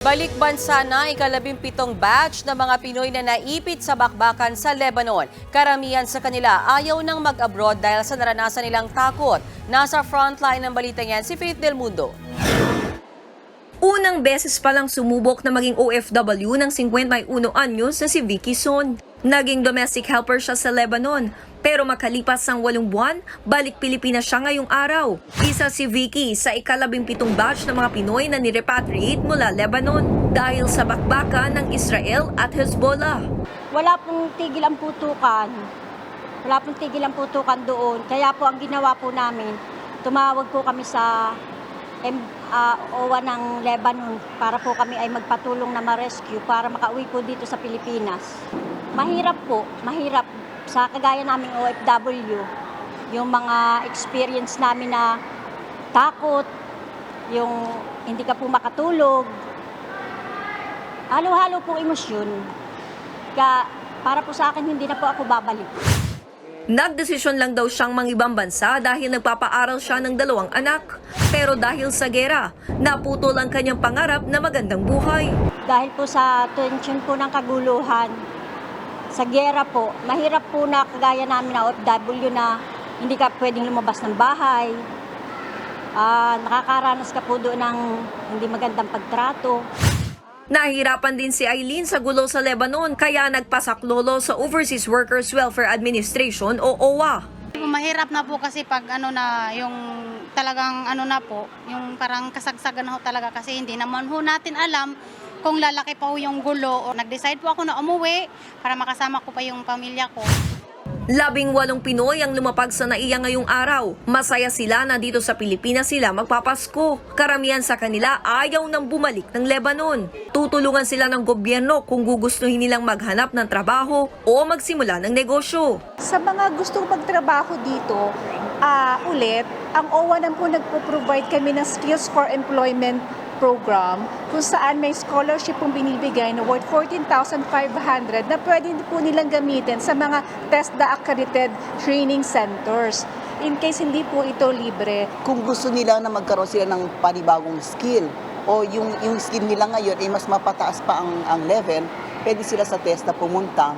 Balik bansa na ikalabing pitong batch ng mga Pinoy na naipit sa bakbakan sa Lebanon. Karamihan sa kanila ayaw nang mag-abroad dahil sa naranasan nilang takot. Nasa frontline ng balita yan si Faith Del Mundo. Unang beses palang sumubok na maging OFW ng 51 anyos na si Vicky Son. Naging domestic helper siya sa Lebanon. Pero makalipas ang walong buwan, balik Pilipinas siya ngayong araw. Isa si Vicky sa ikalabing pitong batch ng mga Pinoy na nirepatriate mula Lebanon dahil sa bakbakan ng Israel at Hezbollah. wala pong tigil ang putukan. Wala pong tigil ang putukan doon. Kaya po ang ginawa po namin, tumawag po kami sa Ah, OWA ng Lebanon para po kami ay magpatulong na ma-rescue para makauwi po dito sa Pilipinas. Mahirap po, mahirap sa kagaya naming OFW, yung mga experience namin na takot, yung hindi ka po makatulog, halo-halo po emosyon. Kaya para po sa akin, hindi na po ako babalik. Nagdesisyon lang daw siyang mangibang bansa dahil nagpapaaral siya ng dalawang anak. Pero dahil sa gera, naputol ang kanyang pangarap na magandang buhay. Dahil po sa tension po ng kaguluhan, sa gera po, mahirap po na kagaya namin na OFW na hindi ka pwedeng lumabas ng bahay. Ah, nakakaranas ka po doon ng hindi magandang pagtrato. Nahihirapan din si Eileen sa gulo sa Lebanon kaya nagpasaklolo sa Overseas Workers Welfare Administration o OWA. Mahirap na po kasi pag ano na yung talagang ano na po, yung parang kasagsagan na ho talaga kasi hindi naman ho natin alam kung lalaki pa ho yung gulo o nag-decide po ako na umuwi para makasama ko pa yung pamilya ko. Labing walong Pinoy ang lumapag sa naiya ngayong araw. Masaya sila na dito sa Pilipinas sila magpapasko. Karamihan sa kanila ayaw nang bumalik ng Lebanon. Tutulungan sila ng gobyerno kung gugustuhin nilang maghanap ng trabaho o magsimula ng negosyo. Sa mga gustong magtrabaho dito, ah ulit, ang OWA na po nagpo-provide kami ng Skills for Employment program kung saan may scholarship pong binibigay na worth 14,500 na pwede po nilang gamitin sa mga TESDA accredited training centers. In case hindi po ito libre, kung gusto nila na magkaroon sila ng panibagong skill o yung, yung skill nila ngayon ay mas mapataas pa ang, ang level, pwede sila sa test na pumunta.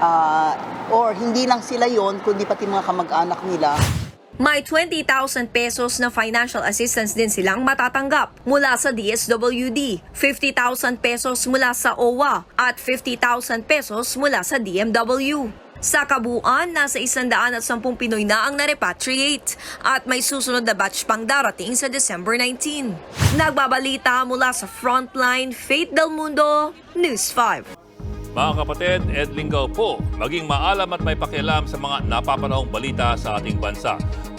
Ah, or hindi lang sila yon kundi pati mga kamag-anak nila. May 20,000 pesos na financial assistance din silang matatanggap mula sa DSWD, 50,000 pesos mula sa OWA at 50,000 pesos mula sa DMW. Sa kabuuan, nasa 110 Pinoy na ang narepatriate at may susunod na batch pang darating sa December 19. Nagbabalita mula sa Frontline, Faith Del Mundo, News 5. Mga kapatid, Ed Lingaw po, maging maalam at may pakialam sa mga napapanahong balita sa ating bansa.